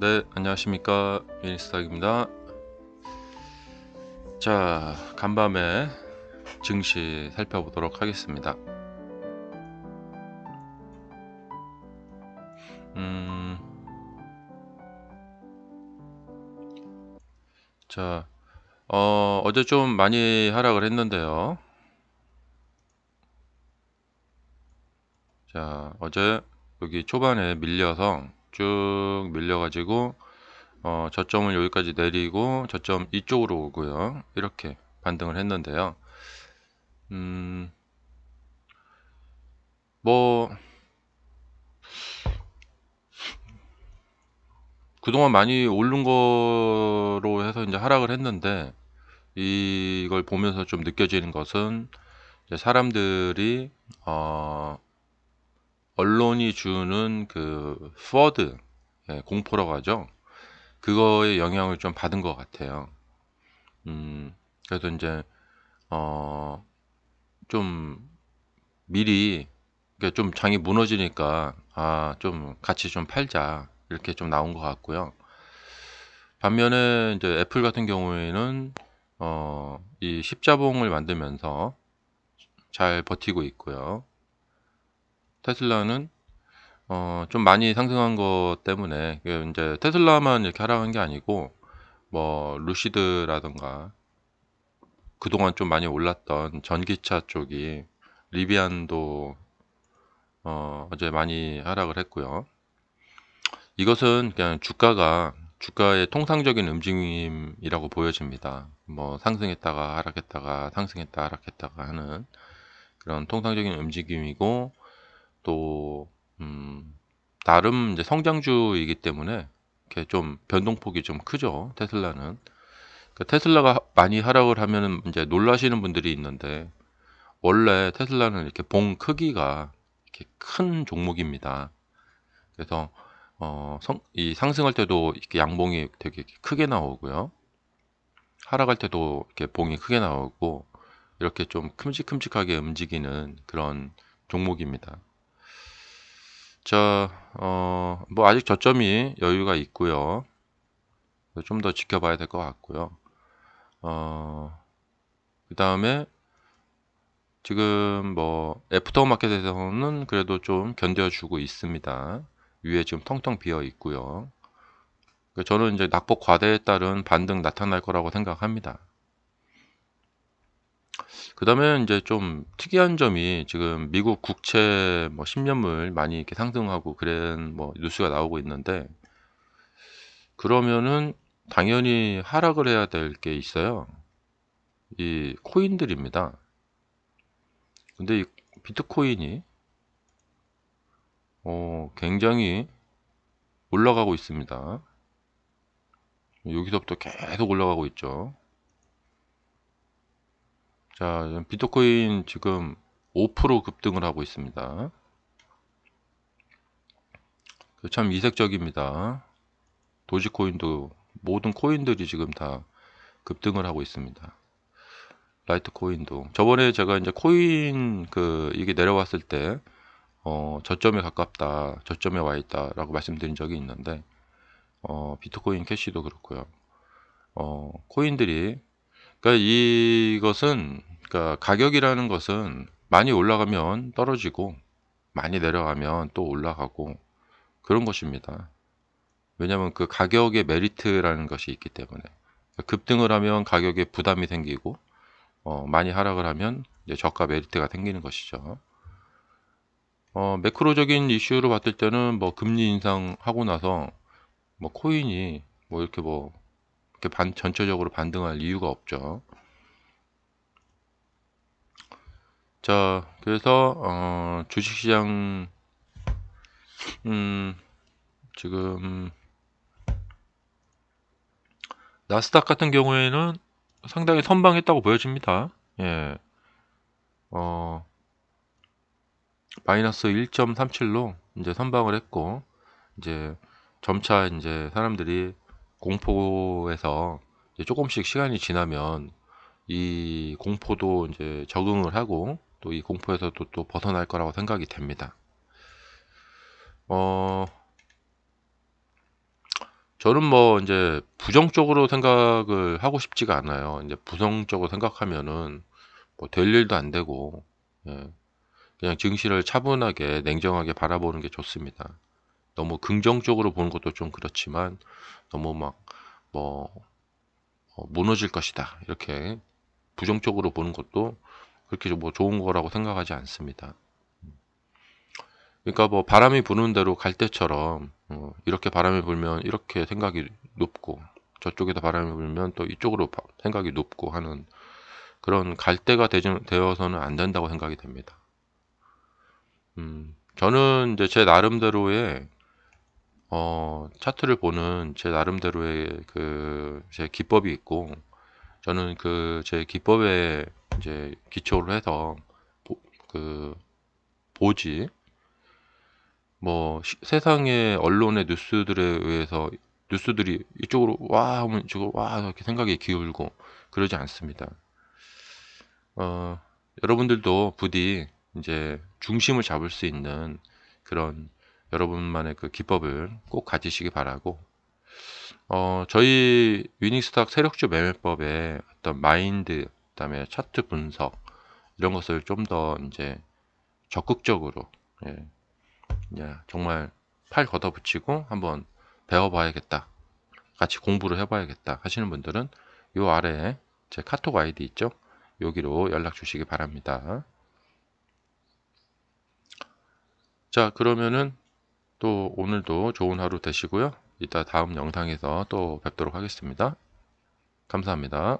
네, 안녕하십니까. 유니스탁입니다. 자, 간밤에 증시 살펴보도록 하겠습니다. 음, 자, 어, 어제 좀 많이 하락을 했는데요. 자, 어제 여기 초반에 밀려서 쭉 밀려가지고 어, 저점을 여기까지 내리고 저점 이쪽으로 오고요. 이렇게 반등을 했는데요. 음, 뭐 그동안 많이 오른 거로 해서 이제 하락을 했는데 이걸 보면서 좀 느껴지는 것은 사람들이 어, 언론이 주는 그 퍼드 예, 공포라고 하죠. 그거에 영향을 좀 받은 것 같아요. 음, 그래서 이제 어, 좀 미리 그러니까 좀 장이 무너지니까 아, 좀 같이 좀 팔자 이렇게 좀 나온 것 같고요. 반면에 이제 애플 같은 경우에는 어, 이 십자봉을 만들면서 잘 버티고 있고요. 테슬라는 어, 좀 많이 상승한 것 때문에 이제 테슬라만 이렇게 하락한 게 아니고 뭐 루시드라던가 그동안 좀 많이 올랐던 전기차 쪽이 리비안도 어, 어제 많이 하락을 했고요. 이것은 그냥 주가가 주가의 통상적인 움직임이라고 보여집니다. 뭐 상승했다가 하락했다가 상승했다 하락했다가 하는 그런 통상적인 움직임이고 또 음, 나름 이제 성장주이기 때문에 이렇게 좀 변동폭이 좀 크죠. 테슬라는. 그 테슬라가 많이 하락을 하면은 이제 놀라시는 분들이 있는데 원래 테슬라는 이렇게 봉 크기가 이렇게 큰 종목입니다. 그래서 어, 성, 이 상승할 때도 이렇게 양봉이 되게 크게 나오고요. 하락할 때도 이렇게 봉이 크게 나오고 이렇게 좀 큼직큼직하게 움직이는 그런 종목입니다. 자, 어, 뭐 아직 저점이 여유가 있고요. 좀 더 지켜봐야 될 것 같고요. 어, 그 다음에 지금 뭐 애프터 마켓에서는 그래도 좀 견뎌주고 있습니다. 위에 지금 텅텅 비어 있고요. 저는 이제 낙폭 과대에 따른 반등 나타날 거라고 생각합니다. 그 다음에 이제 좀 특이한 점이 지금 미국 국채 뭐 10 년물 많이 이렇게 상승하고 그런 뭐 뉴스가 나오고 있는데 그러면은 당연히 하락을 해야 될 게 있어요. 이 코인들입니다. 근데 이 비트코인이 어, 굉장히 올라가고 있습니다. 여기서부터 계속 올라가고 있죠. 자, 비트코인 지금 5% 급등을 하고 있습니다. 그참 이색적입니다. 도지코인도 모든 코인들이 지금 다 급등을 하고 있습니다. 라이트 코인도 저번에 제가 이제 코인 그 이게 내려왔을 때 어, 저점에 가깝다, 저점에 와 있다라고 말씀드린 적이 있는데 어, 비트코인 캐시도 그렇고요. 어, 코인들이 그러니까 이것은 그러니까 가격이라는 것은 많이 올라가면 떨어지고 많이 내려가면 또 올라가고 그런 것입니다. 왜냐하면 그 가격의 메리트라는 것이 있기 때문에 급등을 하면 가격에 부담이 생기고 어, 많이 하락을 하면 이제 저가 메리트가 생기는 것이죠. 어, 매크로적인 이슈로 봤을 때는 뭐 금리 인상하고 나서 뭐 코인이 뭐 이렇게 뭐 이렇게 반, 전체적으로 반등할 이유가 없죠. 자, 그래서 어, 주식시장 음, 지금 나스닥 같은 경우에는 상당히 선방했다고 보여집니다. 예. 어, 마이너스 1.37로 이제 선방을 했고 이제 점차 이제 사람들이 공포에서 이제 조금씩 시간이 지나면 이 공포도 이제 적응을 하고 또 이 공포에서도 또 벗어날 거라고 생각이 됩니다. 어, 저는 뭐 이제 부정적으로 생각을 하고 싶지가 않아요. 이제 부정적으로 생각하면은 뭐 될 일도 안 되고 예. 그냥 증시를 차분하게 냉정하게 바라보는 게 좋습니다. 너무 긍정적으로 보는 것도 좀 그렇지만 너무 막뭐 어, 무너질 것이다 이렇게 부정적으로 보는 것도 그렇게 뭐 좋은 거라고 생각하지 않습니다. 그러니까 뭐 바람이 부는 대로 갈대처럼 어, 이렇게 바람이 불면 이렇게 생각이 높고 저쪽에서 바람이 불면 또 이쪽으로 바- 생각이 높고 하는 그런 갈대가 되지- 되어서는 안 된다고 생각이 됩니다. 음, 저는 이제 제 나름대로의 어, 차트를 보는 제 나름대로의 그 제 기법이 있고 저는 그 제 기법에 이제 기초로 해서 보, 그 보지 뭐 시- 세상의 언론의 뉴스들에 의해서 뉴스들이 이쪽으로 와 하면 이쪽으로 와 이렇게 생각이 기울고 그러지 않습니다. 어, 여러분들도 부디 이제 중심을 잡을 수 있는 그런 여러분만의 그 기법을 꼭 가지시기 바라고 어, 저희 위닝스탁 세력주 매매법의 어떤 마인드, 그다음에 차트 분석 이런 것을 좀 더 이제 적극적으로 예, 예, 정말 팔 걷어붙이고 한번 배워봐야겠다. 같이 공부를 해봐야겠다 하시는 분들은 요 아래에 제 카톡 아이디 있죠? 여기로 연락 주시기 바랍니다. 자, 그러면은 또 오늘도 좋은 하루 되시고요. 이따 다음 영상에서 또 뵙도록 하겠습니다. 감사합니다.